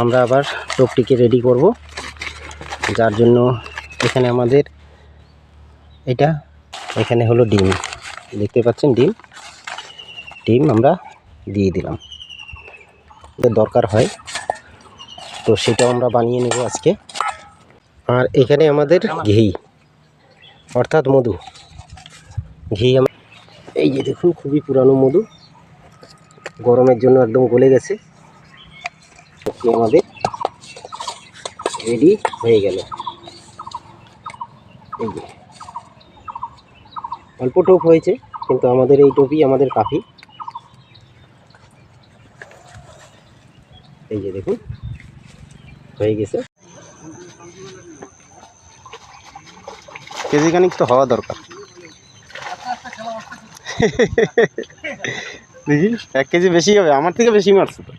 আমরা আবার টোপটিকে রেডি করব। যার জন্য এখানে আমাদের এটা, এখানে হলো ডিম। দেখতে পাচ্ছেন ডিম? ডিম আমরা দিয়ে দিলাম। দরকার হয়। তো সেটাও আমরা বানিয়ে নেব আজকে। আর এখানে আমাদের ঘি, অর্থাৎ মধু। ঘি এই যে দেখুন, খুবই পুরানো মধু। গরমের জন্য একদম গলে গেছে। কি আমাদের? রেডি হয়ে গেল। অল্প টোপ হয়েছে, কিন্তু আমাদের এই টোপই আমাদের কাফি এই যে দেখুন, হয়ে গেছে। কেজি খানিক তো হওয়া দরকার। দেখি, এক কেজি বেশি হবে, আমার থেকে বেশি মারছে তো।